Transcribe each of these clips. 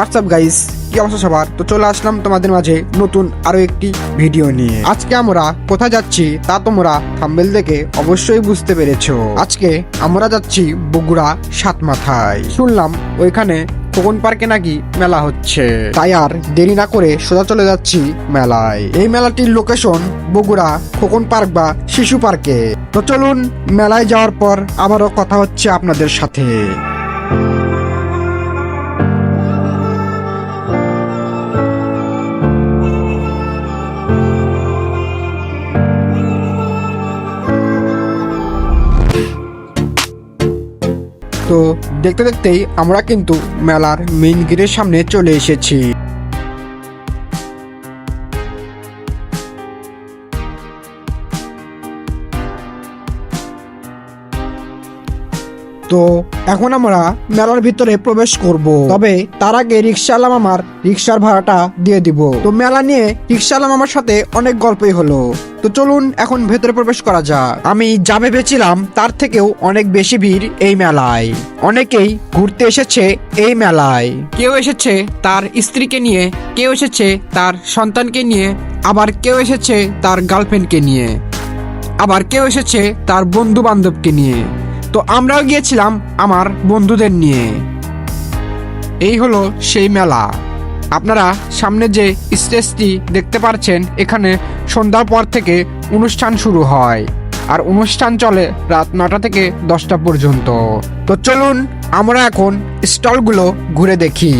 WhatsApp guys কি অবস্থা সবার? তো চলে আসলাম তোমাদের মাঝে নতুন আরও একটি ভিডিও নিয়ে। আজকে আমরা কোথায় যাচ্ছি তা তোমরা থাম্বেল দেখে অবশ্যই বুঝতে পেরেছ। আজকে আমরা যাচ্ছি বগুড়া সাত মাথায় শুনলাম ওইখানে খোকন পার্কে নাকি মেলা হচ্ছে। তাই আর দেরি না করে সোজা চলে যাচ্ছি মেলায়। এই মেলাটির লোকেশন বগুড়া খোকন পার্ক বা শিশু পার্কে। তো চলুন মেলায় যাওয়ার পর আবারও কথা হচ্ছে আপনাদের সাথে। তো দেখতে দেখতেই আমরা কিন্তু মেলার মেইন গেটের সামনে চলে এসেছি। এখন আমরা মেলার ভিতরে প্রবেশ করব। তবে তার আগে রিক্সাওয়ালা মামার রিক্সার ভাড়াটা দিয়ে দিব। তো মেলা নিয়ে রিক্সাওয়ালা মামার সাথে অনেক গল্পই হলো। তো চলুন এখন ভেতরে প্রবেশ করা যাক। আমি যা ভেবেছিলাম তার থেকেও অনেক বেশি ভিড় এই মেলায়। অনেকেই ঘুরতে এসেছে এই মেলায়। কেউ এসেছে তার স্ত্রীকে নিয়ে, কেউ এসেছে তার সন্তানকে নিয়ে, আবার কেউ এসেছে তার গার্লফ্রেন্ডকে নিয়ে, আবার কেউ এসেছে তার বন্ধু বান্ধবকে নিয়ে। তো আমরাও গিয়েছিলাম আমার বন্ধুদের নিয়ে। এই হলো সেই মেলা। আপনারা সামনে যে স্টেজটি দেখতে পাচ্ছেন এখানে সন্ধ্যার পর থেকে অনুষ্ঠান শুরু হয়। আর অনুষ্ঠান চলে রাত নটা থেকে দশটা পর্যন্ত। তো চলুন, আমরা এখন স্টলগুলো ঘুরে দেখি।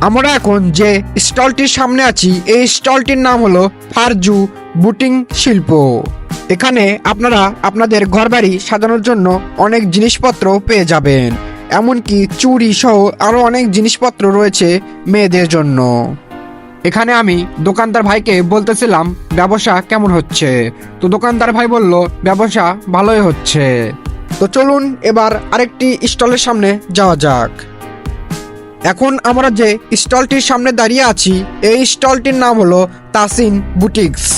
আমরা এখন যে স্টলটির সামনে আছি, এই স্টলটির নাম হলো ফারজু বুটিং শিল্প। এখানে আপনারা আপনাদের ঘরবাড়ি সাজানোর জন্য অনেক জিনিসপত্র পেয়ে যাবেন। এমনকি চুড়ি সহ আরও অনেক জিনিসপত্র রয়েছে মেয়েদের জন্য। এখানে আমি দোকানদার ভাইকে বলতেছিলাম, ব্যবসা কেমন হচ্ছে? তো দোকানদার ভাই বলল, ব্যবসা ভালোই হচ্ছে। তো চলুন এবার আরেকটি স্টলের সামনে যাওয়া যাক। এখন আমরা যে স্টলটির সামনে দাঁড়িয়ে আছি, এই স্টলটির নাম হলো তাসিন বুটিক্স।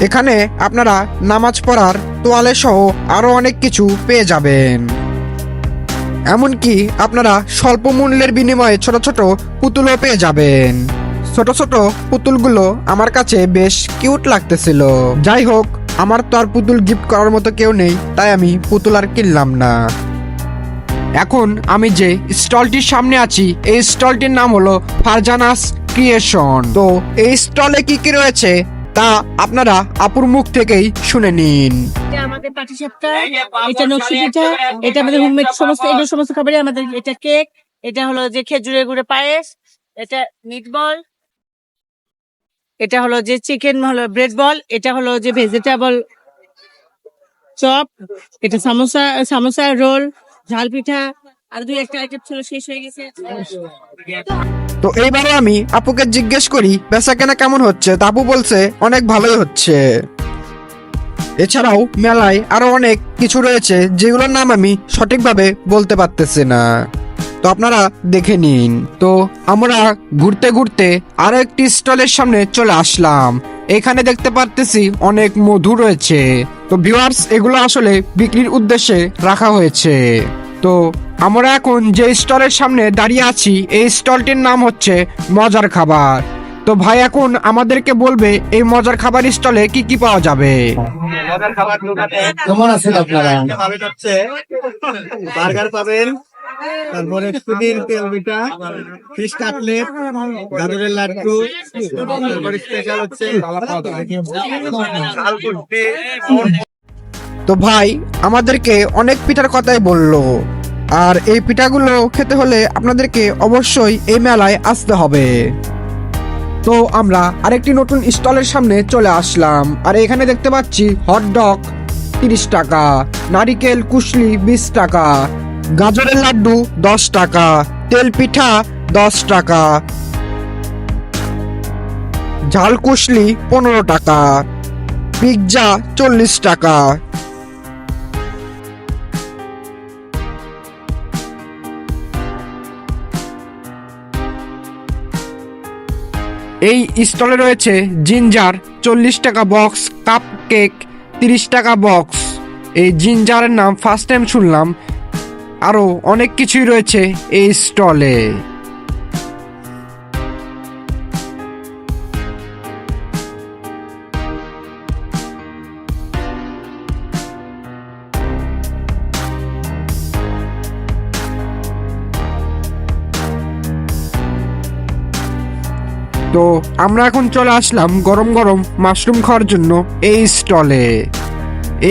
এখানে আপনারা নামাজ পড়ার তোয়ালে সহ আরও অনেক কিছু পেয়ে যাবেন। এমনকি আপনারা স্বল্প মূল্যের বিনিময়ে ছোট ছোট পুতুলও পেয়ে যাবেন। ছোট ছোট পুতুলগুলো আমার কাছে বেশ কিউট লাগতেছিল। যাই হোক, আমার তো আর পুতুল গিফট করার মতো কেউ নেই, তাই আমি পুতুল আর কিনলাম না। এখন আমি যে স্টলটির সামনে আছি, এই স্টলটির নাম হলো ফারজানাস ক্রিয়েশন। তো এই স্টলে কি কি রয়েছে? তা আপনারা আপুর মুখ থেকেই শুনে নিন। এটা আমাদের পাটি সাপটা এটা এটা আমাদের সমস্ত, এগুলো আমাদের, এটা কেক এটা হলো যে খেজুরের গুড়ে পায়েস, এটা মিট বল এটা হলো যে চিকেন হলো ব্রেড বল এটা হলো যে ভেজিটেবল চপ এটা সামোসা সামোসা রোল ঝাল পিঠা, আর দুই একটা আইটেম ছিল, শেষ হয়ে গেছে। তো এইবারে আমি আপুকে জিজ্ঞেস করি, বেচা কেনা কেমন হচ্ছে? তা আপু বলছে, অনেক ভালোই হচ্ছে। এছাড়াও মেলায় আরও অনেক কিছু রয়েছে, যেগুলোর নাম আমি সঠিকভাবে বলতে পারতেছি না। তো আপনারা দেখে নিন। তো আমরা ঘুরতে ঘুরতে আরও একটি স্টলের সামনে চলে আসলাম। এখানে দেখতে পারতেছি অনেক মধু রয়েছে। তো ভিউয়ার্স এগুলো আসলে বিক্রির উদ্দেশ্যে রাখা হয়েছে। তো আমরা এখন যে স্টলের সামনে দাঁড়িয়ে আছি এই স্টলটির নাম হচ্ছে মজার খাবার। তো ভাই এখন আমাদেরকে বলবে এই মজার খাবার স্টলে কি কি পাওয়া যাবে? মজার খাবার কেমন আছেন আপনারা? বার্গার পাবেন তারপরে সুদিন তেল পিঠা ফিশ কাটলেট গাজরের লাড্ডু তারপরে স্পেশাল হচ্ছে তো ভাই আমাদেরকে অনেক পিঠার কথাই বলল। আর এই পিঠাগুলো খেতে হলে আপনাদেরকে অবশ্যই এই মেলায় আসতে হবে। তো আমরা আরেকটি নতুন স্টলের সামনে চলে আসলাম। আর এখানে দেখতে পাচ্ছি হট ডগ তিরিশ টাকা, নারিকেল কুশলি বিশ টাকা, গাজরের লাড্ডু দশ টাকা, তেল পিঠা দশ টাকা, ঝাল কুশলি পনেরো টাকা, পিৎজা চল্লিশ টাকা। এই স্টলে রয়েছে জিঞ্জার, চল্লিশ টাকা বক্স, কাপ কেক, তিরিশ টাকা বক্স। এই জিঞ্জারের নাম ফার্স্ট টাইম শুনলাম। আরও অনেক কিছুই রয়েছে এই স্টলে। তো আমরা এখন চলে আসলাম গরম গরম মাশরুম খাওয়ার জন্য এই স্টলে।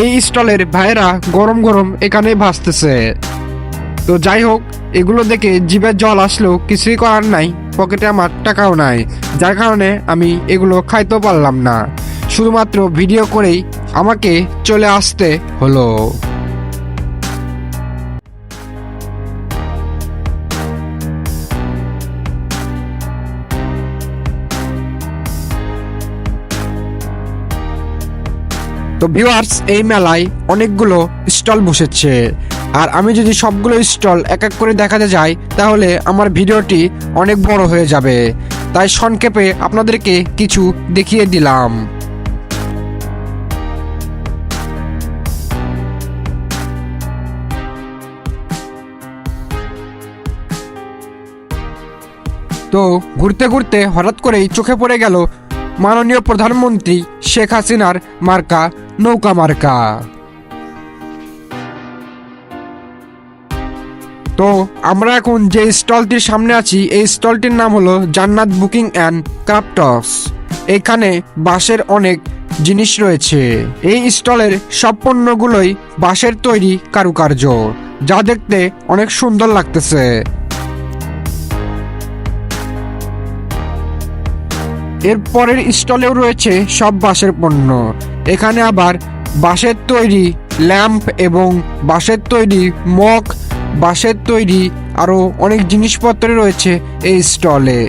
এই স্টলের ভাইয়েরা গরম গরম এখানে ভাসতেছে। তো যাই হোক, এগুলো দেখে জিভের জল আসলেও কিছুই করার নাই, পকেটে আমার টাকাও নাই। যার কারণে আমি এগুলো খাইতেও পারলাম না। শুধুমাত্র ভিডিও করেই আমাকে চলে আসতে হলো। তো ভিউয়ার্স এই মেলায় অনেকগুলো স্টল বসেছে। আর আমি যদি সবগুলো স্টল এক এক করে দেখাতে যাই, তাহলে আমার ভিডিওটি অনেক বড় হয়ে যাবে। তাই সংক্ষেপে আপনাদেরকে কিছু দেখিয়ে দিলাম। তো ঘুরতে ঘুরতে হঠাৎ করেই চোখে পড়ে গেল মাননীয় প্রধানমন্ত্রী শেখ হাসিনার মার্কা নৌকা মার্কা। তো আমরা এখন যে স্টলটির সামনে আছি, এই স্টলটির নাম হলো জান্নাত বুকিং অ্যান্ড ক্রাফটস এখানে বাঁশের অনেক জিনিস রয়েছে। এই স্টলের সব পণ্যগুলোই বাঁশের তৈরি কারুকার্য, যা দেখতে অনেক সুন্দর লাগতেছে। এর পরের স্টলেও রয়েছে সব বাঁশের পণ্য। এখানে আবার বাঁশের তৈরি ল্যাম্প এবং বাঁশের তৈরি মগ, বাঁশের তৈরি আরও অনেক জিনিসপত্র রয়েছে এই স্টলে।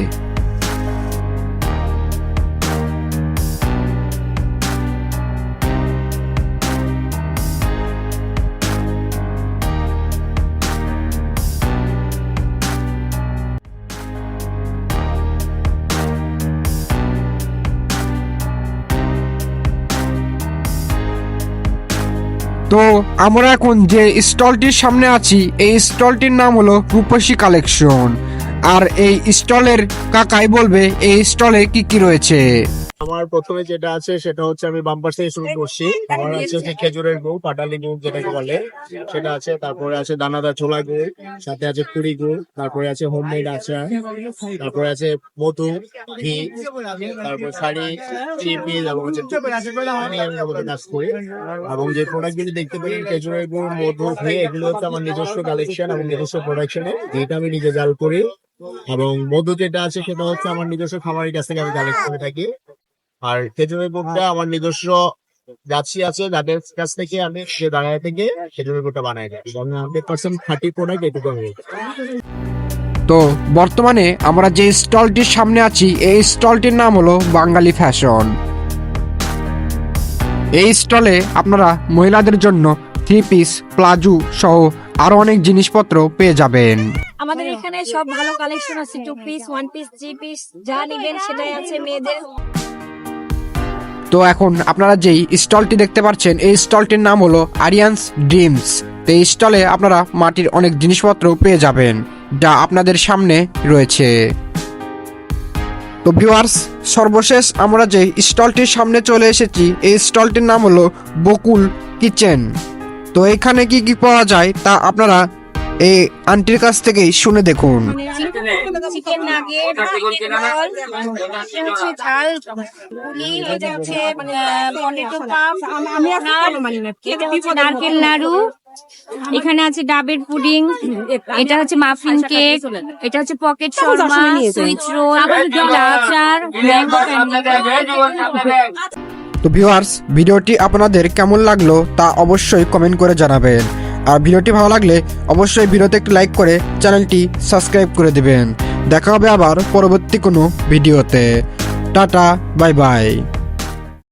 তো আমরা এখন যে স্টলটির সামনে আছি, এই স্টলটির নাম হলো রূপসী কালেকশন। আর এই স্টলের কাকাই বলবে, এই স্টলে কি কি রয়েছে? আমার প্রথমে যেটা আছে সেটা হচ্ছে আমি বাম্পার থেকে শুরু করছি। আমার আছে হচ্ছে খেজুরের গুড় পাটালি গুড় যেটাকে বলে। সেটা আছে তারপরে আছে দানাদার ছোলা গুড় সাথে আছে পুরি গুড় তারপরে আছে হোম হোমমেড আচার তারপরে আছে মধু ঘি তারপর শাড়ি চিপি এবং হচ্ছে আমি আমি কাজ করি। এবং যে প্রোডাক্ট গুলি দেখতে পারেন খেজুরের গুড় মধু ঘি এগুলো হচ্ছে আমার নিজস্ব কালেকশন এবং নিজস্ব প্রোডাকশনে যেটা আমি নিজে জাল করি। এবং মধু যেটা আছে সেটা হচ্ছে আমার নিজস্ব খামারের কাছ থেকে আমি কালেক্ট করে থাকি। আর খেজুরের গুড়টা আমার নিজস্ব গাছি আছে যাদের কাছ থেকে আমি সে দাঁড়ায় থেকে খেজুরের গুড়টা বানাই দিই হান্ড্রেড পার্সেন্ট খাঁটি প্রোডাক্ট এটুকু আমি তো বর্তমানে আমরা যে স্টলটির সামনে আছি এই স্টলটির নাম হলো বাঙালি ফ্যাশন। এই স্টলে আপনারা মহিলাদের জন্য থ্রি পিস প্লাজু সহ আরও অনেক জিনিসপত্র পেয়ে যাবেন। আমাদের এখানে সব ভালো কালেকশন আছে two piece one piece three piece যা নিবেন সেটাই আছে মেয়েদের। তো এখন আপনারা যেই স্টলটি দেখতে পাচ্ছেন, এই স্টলটির নাম হলো আরিয়ান্স ড্রিমস তো এই স্টলে আপনারা মাটির অনেক জিনিসপত্র পেয়ে যাবেন, যা আপনাদের সামনে রয়েছে। তো ভিউয়ার্স সর্বশেষ আমরা যে স্টলটির সামনে চলে এসেছি, এই স্টলটির নাম হলো বকুল কিচেন। তো এখানে কি কি পাওয়া যায়, তা আপনারা এই আন্টির কাছ থেকেই শুনে দেখুন। চিকেন নাগেট হচ্ছে ঝাল পুলি এটা হচ্ছে পনেরো পাপ আমি নারকেল নাড়ু এখানে আছে ডাবের পুডিং এটা হচ্ছে মাফিন কেক এটা হচ্ছে পকেট শর্মা সুইচ রোল আচার তো ভিউয়ার্স ভিডিওটি আপনাদের কেমন লাগল তা অবশ্যই কমেন্ট করে জানাবেন। আর ভিডিওটি ভালো লাগলে অবশ্যই ভিডিওতে একটি লাইক করে চ্যানেলটি সাবস্ক্রাইব করে দেবেন। দেখা হবে আবার পরবর্তী কোনো ভিডিওতে। Tata bye bye